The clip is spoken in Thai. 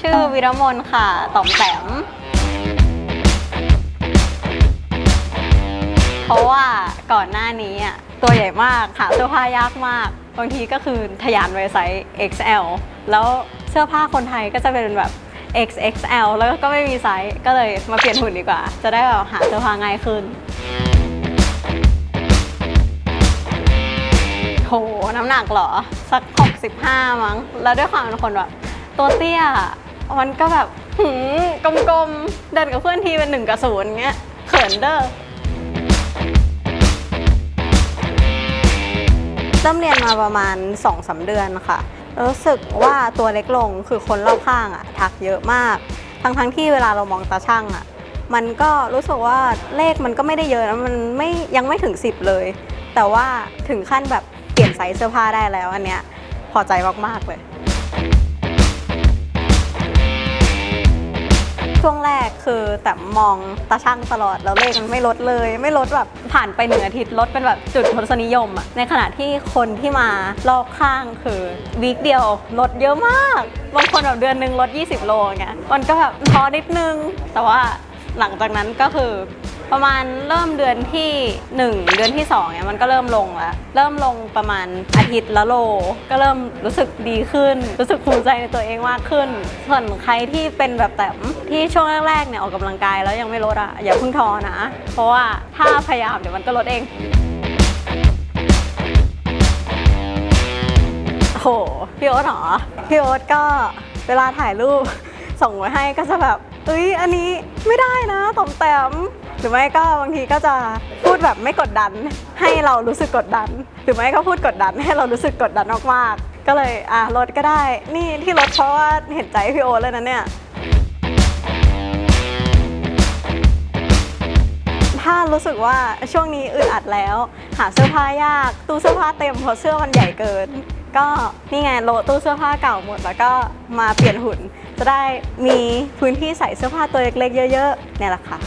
ชื่อวิรมนค่ะต่อมแต้มเพราะว่าก่อนหน้านี้อะตัวใหญ่มากหาเสื้อผ้ายากมาก บางทีก็คือทะยานไปไซส์ XL แล้วเสื้อผ้าคนไทยก็จะเป็นแบบ XXL แล้วก็ไม่มีไซส์ก็เลยมาเปลี่ยนหุ่นดีกว่า จะได้แบบหาเสื้อผ้าง่ายขึ้นโหน้ำหนักเหรอ สัก 65 มั้ง แล้วด้วยความเป็นคนแบบ ตัวเตี้ยมันก็แบบหืมกลมๆ เดินกับเพื่อนทีเป็นหนึ่งกับศูนย์เงี้ยเขินเด้อเริ่มเรียนมาประมาณ2อสาเดือนค่ะ รู้สึกว่าตัวเล็กลงคือคนรอบข้างอะทักเยอะมาก ทั้งทั้งๆที่เวลาเรามองตาช่างอะมันก็รู้สึกว่าเลขมันก็ไม่ได้เยอะนะมันไม่ยังไม่ถึง 10 เลย แต่ว่าถึงขั้นแบบเปลี่ยนไซส์เสื้อผ้าได้แล้วอันเนี้ยพอใจมากๆเลย ช่วงแรกคือแต่มองตาช่างตลอดแล้วเลขมันไม่ลดเลย ไม่ลดแบบผ่านไปหนึ่งอาทิตย์ลดเป็นแบบจุดทศนิยมอะในขณะที่คนที่มารอบข้างคือวีคเดียวลดเยอะมากบางคนแบบเดือนหนึ่งลด 20 โลเงี้ยมันก็แบบท้อนิดนึง แต่ว่าหลังจากนั้นก็คือ ประมาณเริ่มเดือนที่ 1 เดือนที่ 2เนี่ยมันก็เริ่มลงแล้ว เริ่มลงประมาณอาทิตย์ละโล ก็เริ่มรู้สึกดีขึ้น รู้สึกภูมิใจในตัวเองมากขึ้น ส่วนใครที่เป็นแบบแต้มที่ช่วงแรกๆเนี่ยออกกำลังกายแล้วยังไม่ลดอะอย่าเพิ่งท้อนะ เพราะว่าถ้าพยายามเดี๋ยวมันก็ลดเองโหพี่โอ๊ตเหรอพี่โอ๊ตก็เวลาถ่ายรูปส่งไว้ให้ก็จะแบบเอ้ยอันนี้ไม่ได้นะตอมแต้ม หรือไม่ก็บางทีก็จะพูดแบบไม่กดดัน ให้เรารู้สึกกดดัน หรือไม่ก็พูดกดดันให้เรารู้สึกกดดันมากๆก็เลยอะลดก็ได้ นี่ที่ลดเพราะว่าเห็นใจพี่โอเลยนะเนี่ยถ้ารู้สึกว่าช่วงนี้อึดอัดแล้ว หาเสื้อผ้ายากตู้เสื้อผ้าเต็มเพราะเสื้อมันใหญ่เกิน ก็นี่ไงโลตู้เสื้อผ้าเก่าหมด แล้วก็มาเปลี่ยนหุ่น จะได้มีพื้นที่ใส่เสื้อผ้าตัวเล็กๆเยอะๆเนี่ยแหละค่ะ